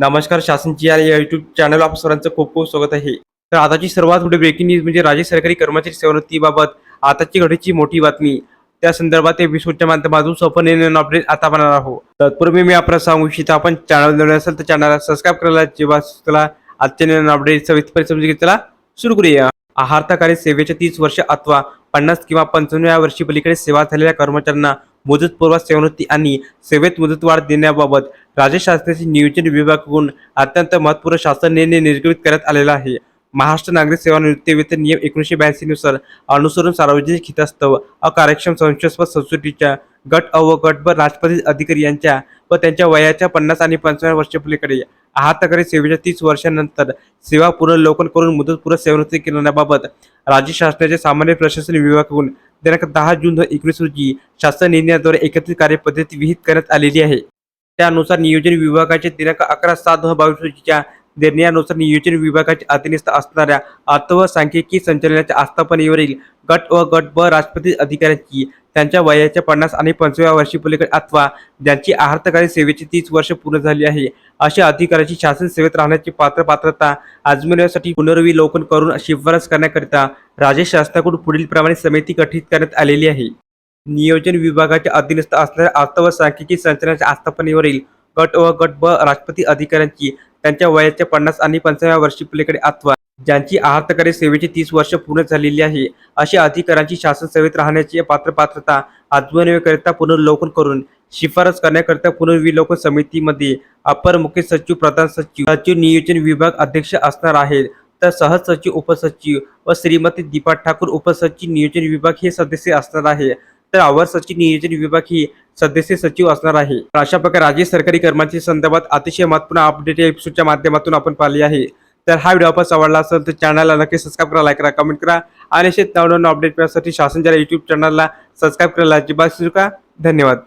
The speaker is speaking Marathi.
नमस्कार शासनची या युट्यूब चॅनल आप सर्वांचं खूप खूप स्वागत आहे. तर आताची सर्वात मोठी ब्रेकिंग न्यूज म्हणजे राज्य सरकारी कर्मचारी सेवानिवृत्तीबाबत आताची घडीची मोठी बातमी. त्या संदर्भात एपिसोडच्या माध्यमातून सफल अपडेट आता बनणार आहोत. तत्पूर्वी मी आपल्याला सांगू इच्छितो आपण चॅनल नवीन असेल तर चॅनलला सबस्क्राईब करायला जेव्हा चला. आजच्या नवीन अपडेट सविस्तर समजून घेतला सुरू करूया. आहारताकारी सेवेच्या तीस वर्ष अथवा पन्नास किंवा पंचावन्न या वर्षी पलीकडे सेवा झालेल्या कर्मचाऱ्यांना मुदतपूर्व सेवानिवृत्ती आणि सेवेत मुदतवाढ देण्याबाबत राज्य शासनाचे नियोजन विभागाकडून अत्यंत महत्त्वपूर्ण शासन निर्णय निर्गमित करण्यात आलेला आहे. महाराष्ट्र नागरिक सेवा निवृत्तीवेतन नियम एकोणीसशे ब्याऐंशी नुसार अनुसरून सार्वजनिक हितास्तव अकार्यक्षम संशयास्पद संस्कृतीच्या गट अ व गट ब राजपती अधिकारी यांच्या व त्यांच्या वयाच्या पन्नास आणि पंचावन्न वर्षापलीकडे आहातकारी सेवेच्या तीस वर्षांनंतर सेवा पुनर्लोकन करून मुदतपूर्व सेवानिवृत्ती करण्याबाबत राज्य शासनाचे सामान्य प्रशासन विभागाकडून दिनांक दहा जून दोन एकोणीस रोजी शासन निर्णयाद्वारे एकत्रित कार्यपद्धती विहित करण्यात आलेली आहे. त्यानुसार नियोजन विभागाचे दिनांक अकरा सात दोन बावीस रोजीच्या निर्णयानुसार नियोजन विभागाचे अधीनस्थ असणाऱ्या अथवा सांख्यिकी संचालनाच्या आस्थापनेवरील गट व गट ब राष्ट्रपती अधिकाऱ्यांची त्यांच्या वयाच्या पन्नास आणि पंचव्या वर्षी पलीकडे अथवा ज्यांची आहारतकारी सेवेची तीस वर्ष पूर्ण झाली आहे. अशा अधिकाऱ्याची शासन सेवेत राहण्याची पात्र पात्रता आजमावण्यासाठी पुनर्विलोकन करून शिफारस करण्याकरिता राज्य शासनाकडून पुढील प्रमाणे समिती गठीत करण्यात आलेली आहे. नियोजन विभागाच्या अधीनस्थ असणाऱ्या अर्थ व सांख्यिकी संचालनाच्या आस्थापनेवरील गट व गट ब राष्ट्रपती अधिकाऱ्यांची त्यांच्या वयाच्या पन्नास आणि पंचाव्या वर्षी पलीकडे अथवा ज्यांची आहारतकारी सेवेची तीस वर्ष पूर्ण झालेली आहे अशा अधिकाऱ्यांची शासन सेवेत राहण्याची पात्र पात्रता आजमावण्याकरिता पुनर्लोकन करून शिफारस करण्याकरिता पुनर्विलोकन समितीमध्ये अपर मुख्य सचिव प्रधान सचिव सचिव नियोजन विभाग अध्यक्ष असणार आहेत. तर सहसचिव उपसचिव व श्रीमती दीपा ठाकूर उपसचिव नियोजन विभाग हे सदस्य असणार आहे. तर अवर सचिव नियोजन विभाग ही सदस्य सचिव असणार आहे. अशा प्रकारे राज्य सरकारी कर्मचारी संदर्भात अतिशय महत्त्वपूर्ण अपडेट या एपिसोडच्या माध्यमातून आपण पाहिले आहे. तर हा व्हिडिओ आपण आवडला असेल तर चॅनलला नक्की सबस्क्राईब करा लाईक करा कमेंट करा आणि असे नवनवीन अपडेट मिळण्यासाठी शासन युट्यूब चॅनलला सबस्क्राईब करायला अजिबात विसरू धन्यवाद.